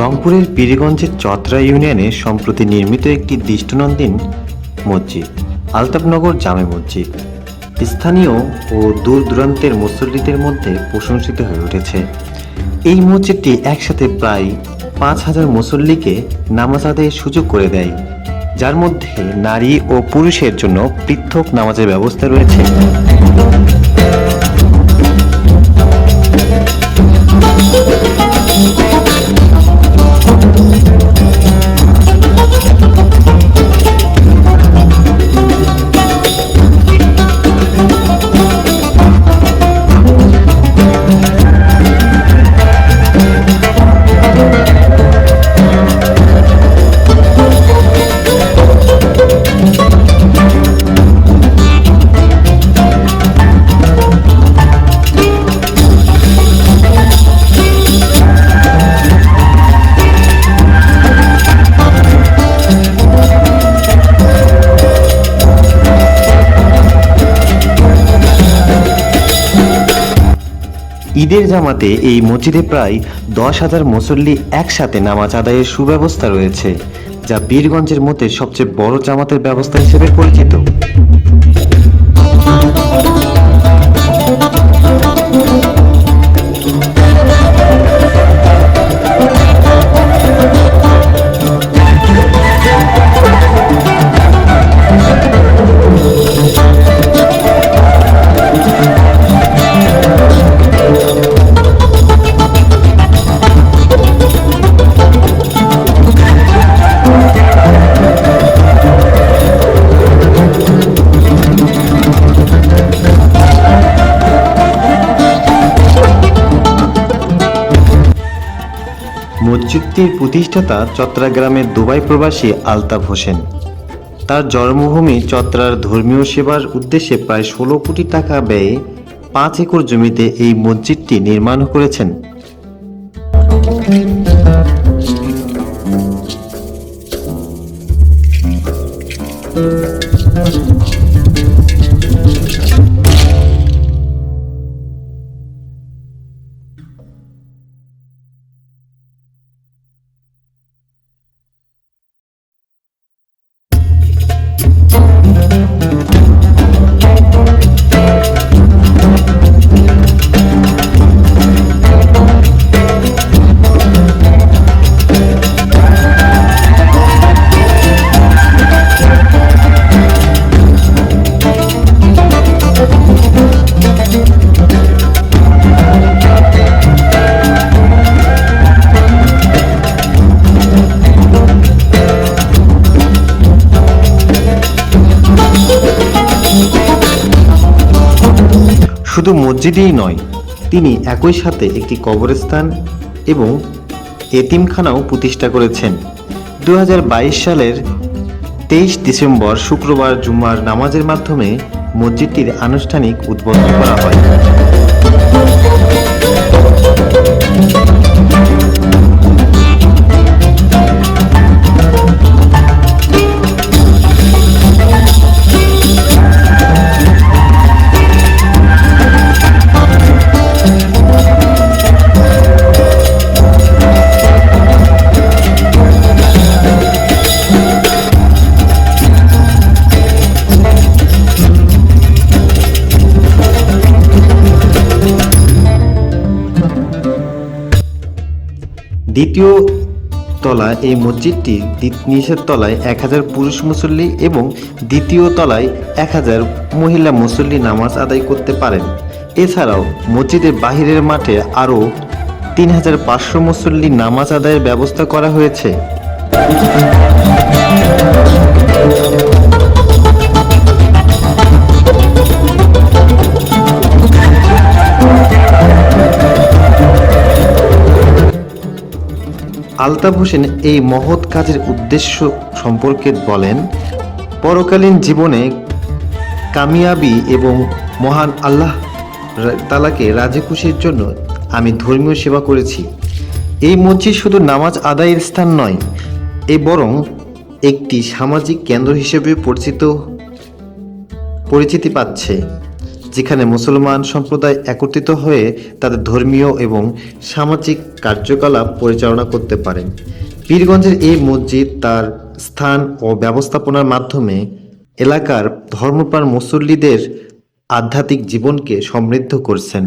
রংপুরের পীরগঞ্জের চতরা ইউনিয়নে সম্প্রতি নির্মিত একটি দৃষ্টনন্দিন মসজিদ আলতাফনগর জামে মসজিদ। স্থানীয় ও দূর দূরান্তের মুসল্লিদের মধ্যে প্রশংসিত হয়ে উঠেছে। এই মসজিদটি একসাথে প্রায় পাঁচ হাজার মুসল্লিকে নামাজ আদায়ের সুযোগ করে দেয়, যার মধ্যে নারী ও পুরুষের জন্য পৃথক নামাজের ব্যবস্থা রয়েছে। ঈদের জামাতে এই মসজিদে প্রায় দশ হাজার মুসল্লি একসাথে নামাজ আদায়ের সুব্যবস্থা রয়েছে, যা বীরগঞ্জের মধ্যে সবচেয়ে বড় জামাতের ব্যবস্থা হিসেবে পরিচিত। মসজিদটির প্রতিষ্ঠাতা চট্টগ্রামের দুবাই প্রবাসী আলতাফ হোসেন। তার জন্মভূমি চত্রার ধর্মীয় সেবার উদ্দেশ্যে প্রায় ষোলো কোটি টাকা ব্যয়ে পাঁচ একর জমিতে এই মসজিদটি নির্মাণ করেছেন। শুধু মসজিদেই নয়, তিনি একই সাথে একটি কবরস্থান এবং এতিমখানাও প্রতিষ্ঠা করেছেন। দু হাজার বাইশ সালের তেইশ ডিসেম্বর শুক্রবার জুম্মার নামাজের মাধ্যমে মসজিদটির আনুষ্ঠানিক উদ্বোধন করা হয়। দ্বিতীয় তলায় এই মসজিদটির দ্বি- নিচের তলায় এক হাজার পুরুষ মুসল্লি এবং দ্বিতীয় তলায় এক হাজার মহিলা মুসল্লি নামাজ আদায় করতে পারেন। এছাড়াও মসজিদের বাহিরের মাঠে আরও তিন হাজার পাঁচশো মুসল্লি নামাজ আদায়ের ব্যবস্থা করা হয়েছে। আলতাফ হোসেন এই মহৎ কাজের উদ্দেশ্য সম্পর্কে বলেন, পরকালীন জীবনে কামিয়াবি এবং মহান আল্লাহ তালাকে রাজি খুশির জন্য আমি ধর্মীয় সেবা করেছি। এই মসজিদ শুধু নামাজ আদায়ের স্থান নয়, এ বরং একটি সামাজিক কেন্দ্র হিসেবে পরিচিত, পরিচিতি পাচ্ছে। যেখানে মুসলমান সম্প্রদায় একত্রিত হয়ে তাদের ধর্মীয় এবং সামাজিক কার্যকলাপ পরিচালনা করতে পারেন পীরগঞ্জের এই মসজিদ তার স্থান ও ব্যবস্থাপনার মাধ্যমে এলাকার ধর্মপ্রাণ মুসল্লিদের আধ্যাত্মিক জীবনকে সমৃদ্ধ করছেন।